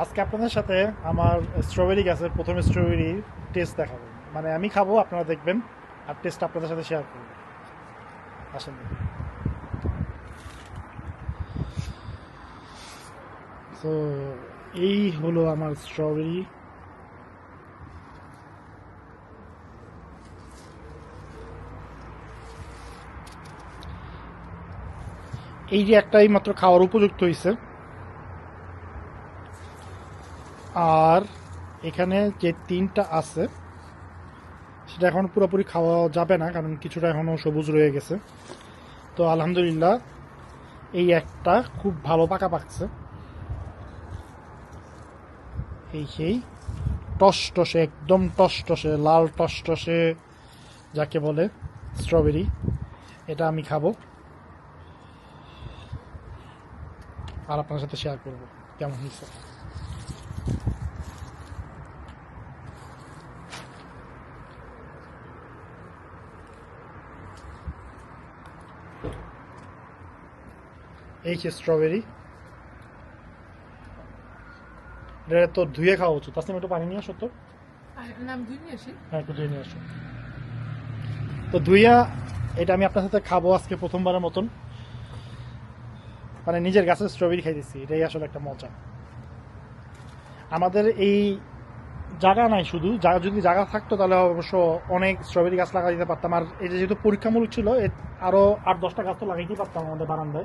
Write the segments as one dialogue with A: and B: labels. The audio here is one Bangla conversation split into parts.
A: আজকে আপনাদের সাথে আমার স্ট্রবেরি গাছের প্রথম স্ট্রবেরি টেস্ট দেখাবো। মানে আমি খাব, আপনারা দেখবেন, আর টেস্ট আপনাদের সাথে শেয়ার করব। আসেন তো এই হলো আমার স্ট্রবেরি এই যে একটাই মাত্র খাওয়ার উপযুক্ত হয়েছে আর এখানে যে তিনটা আছে, সেটা এখন পুরোপুরি খাওয়া যাবে না, কারণ কিছুটা এখনও সবুজ রয়ে গেছে। তো আলহামদুলিল্লাহ, এই একটা খুব ভালো পাকা পাকছে। এই সেই টসটসে, একদম টসটসে, লাল টসটসে, যাকে বলে স্ট্রবেরি, এটা আমি খাব। আর আপনার সাথে শেয়ার করব, কেমন হয়েছে? এই যে স্ট্রবেরি এটা তো ধুয়ে খাওয়া উচিত। তাসলিম একটু পানি নিয়ে আসো তো। হ্যাঁ একটু ধুয়ে নিয়ে আসো। তো ধুইয়া এটা আমি আপনার সাথে খাব আজকে প্রথমবারের মতন। মানে নিজের গাছের স্ট্রবেরি খাইতেছি এটাই আসলে একটা মজা। আমাদের এই জায়গা নাই শুধু জায়গা যদি জায়গা থাকতো তাহলে অবশ্য অনেক স্ট্রবেরি গাছ লাগা দিতে পারতাম। আর এটা যেহেতু পরীক্ষামূলক ছিল এ- আরও আট দশটা গাছ তো লাগাইতেই পারতাম আমাদের বারান্দায়।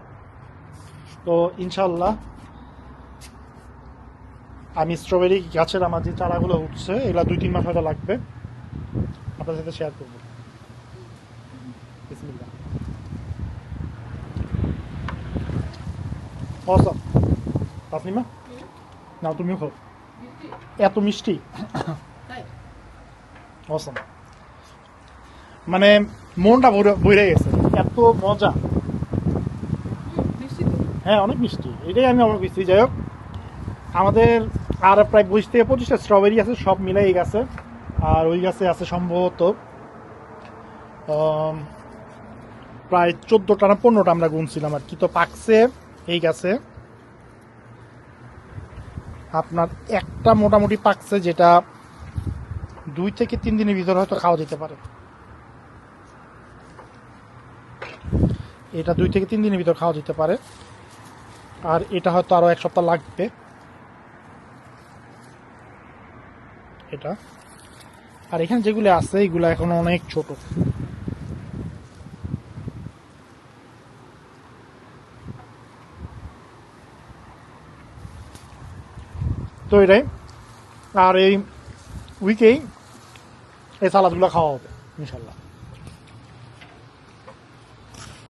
A: তো ইনশাল্লাহ আমি স্ট্রবেরি গাছের আমার যে চারাগুলো উঠছে, এগুলো দুই, তিন মাস হয়তো লাগবে। আপনাদের সাথে শেয়ার করব। বিসমিল্লাহ। অসম তাসলিমা তুমিও এত মিষ্টি। মানে মনটা ভরে- গেছে। এত মজা। হ্যাঁ অনেক মিষ্টি। এটাই আমি অবাক হয়েছি। যাই হোক, আমাদের আর প্রায় বিশ থেকে পঁচিশটা স্ট্রবেরি আছে, সব মিলাই গেছে। আর ওই গাছে আছে সম্ভবত প্রায় চোদ্দোটা না পনেরোটা আমরা গুনছিলাম আর কি। তো পাকছে এই গাছে। আপনার একটা মোটামুটি পাকছে যেটা দুই থেকে তিন দিনের ভিতরে হয়তো খাওয়া যেতে পারে। এটা দুই থেকে তিন দিনের ভিতর খাওয়া যেতে পারে। আর এটা হয়তো আরও এক সপ্তাহ লাগবে। এটা। আর এখানে যেগুলো আছে, এগুলো এখনও অনেক ছোট। তো এটাই। আর এই উইকেই এই সালাদগুলো খাওয়া হবে ইনশাল্লাহ